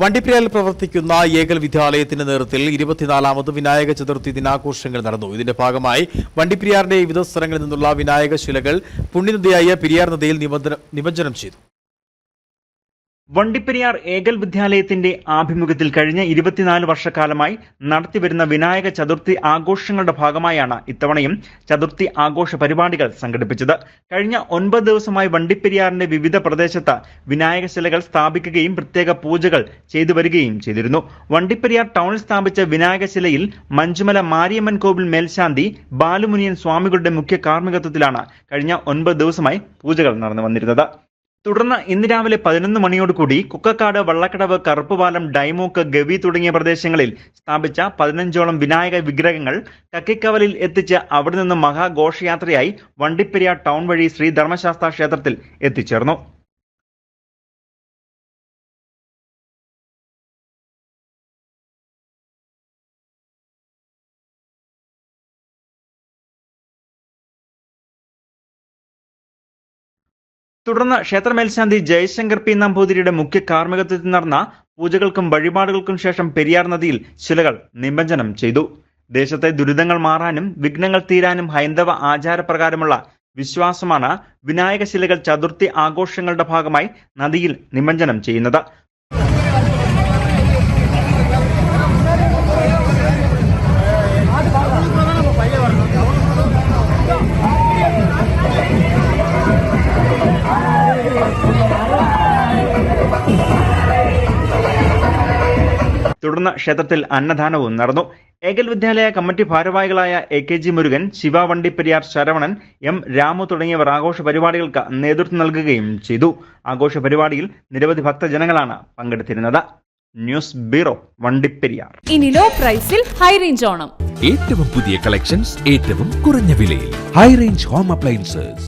വണ്ടിപ്പെരിയാറിൽ പ്രവർത്തിക്കുന്ന ഏകൽ വിദ്യാലയത്തിന്റെ നേതൃത്വത്തിൽ ഇരുപത്തിനാലാമത് വിനായക ചതുർത്ഥി ദിനാഘോഷങ്ങൾ നടന്നു. ഇതിന്റെ ഭാഗമായി വണ്ടിപ്രിയാറിന്റെ വിവിധ സ്ഥലങ്ങളിൽ നിന്നുള്ള വിനായക ശിലകൾ പുണ്യനദിയായ പിരിയാർ നദിയിൽ നിമജ്ജനം ചെയ്തു. വണ്ടിപ്പെരിയാർ ഏകൽ വിദ്യാലയത്തിന്റെ ആഭിമുഖ്യത്തിൽ കഴിഞ്ഞ ഇരുപത്തിനാല് വർഷക്കാലമായി നടത്തിവരുന്ന വിനായക ചതുർത്ഥി ആഘോഷങ്ങളുടെ ഭാഗമായാണ് ഇത്തവണയും ചതുർത്ഥി ആഘോഷ പരിപാടികൾ സംഘടിപ്പിച്ചത്. കഴിഞ്ഞ ഒൻപത് ദിവസമായി വണ്ടിപ്പെരിയാറിന്റെ വിവിധ പ്രദേശത്ത് വിനായക ശിലകൾ സ്ഥാപിക്കുകയും പ്രത്യേക പൂജകൾ ചെയ്തു വരികയും ചെയ്തിരുന്നു. വണ്ടിപ്പെരിയാർ ടൗണിൽ സ്ഥാപിച്ച വിനായക ശിലയിൽ മഞ്ചുമല മാരിയമ്മൻ കോവിൽ മേൽശാന്തി ബാലുമുനിയൻ സ്വാമികളുടെ മുഖ്യ കാർമ്മികത്വത്തിലാണ് കഴിഞ്ഞ ഒൻപത് ദിവസമായി പൂജകൾ നടന്നു വന്നിരുന്നത് തുടർന്ന് ഇന്ന് രാവിലെ പതിനൊന്ന് മണിയോടുകൂടി കുക്കക്കാട് വള്ളക്കടവ് കറുപ്പുപാലം ഡൈമോക്ക് ഗവി തുടങ്ങിയ പ്രദേശങ്ങളിൽ സ്ഥാപിച്ച പതിനഞ്ചോളം വിനായക വിഗ്രഹങ്ങൾ കക്കിക്കവലിൽ എത്തിച്ച് അവിടെ നിന്ന് മഹാഘോഷയാത്രയായി വണ്ടിപ്പെരിയാർ ടൗൺ വഴി ശ്രീ ധർമ്മശാസ്ത്ര ക്ഷേത്രത്തിൽ എത്തിച്ചേർന്നു. തുടർന്ന് ക്ഷേത്ര മേൽശാന്തി ജയശങ്കർ പി നമ്പൂതിരിയുടെ മുഖ്യ കാർമ്മികത്വത്തിൽ നടന്ന പൂജകൾക്കും വഴിപാടുകൾക്കും ശേഷം പെരിയാർ നദിയിൽ ശിലകൾ നിമജ്ജനം ചെയ്തു. ദേശത്തെ ദുരിതങ്ങൾ മാറാനും വിഘ്നങ്ങൾ തീരാനും ഹൈന്ദവ ആചാരപ്രകാരമുള്ള വിശ്വാസമാണ് വിനായക ശിലകൾ ചതുർത്ഥി ആഘോഷങ്ങളുടെ ഭാഗമായി നദിയിൽ നിമജ്ജനം ചെയ്യുന്നത്. തുടർന്ന് ക്ഷേത്രത്തിൽ അന്നദാനവും നടന്നു. ഏകൽ വിദ്യാലയ കമ്മിറ്റി ഭാരവാഹികളായ A K G Murugan Shiva Vandiperiyar Saravanan M Ramu തുടങ്ങിയവർ ആഘോഷ പരിപാടികൾക്ക് നേതൃത്വം നൽകുകയും ചെയ്തു. ആഘോഷ പരിപാടിയിൽ നിരവധി ഭക്തജനങ്ങളാണ് പങ്കെടുത്തിരുന്നത്. ന്യൂസ് ബ്യൂറോ വണ്ടിപ്പെരിയാർ ഇനി ലോ പ്രൈസിൽ ഹൈ റേഞ്ച് ഓണം. ഏറ്റവും പുതിയ കളക്ഷൻസ് ഏറ്റവും കുറഞ്ഞ വിലയിൽ. High range home appliances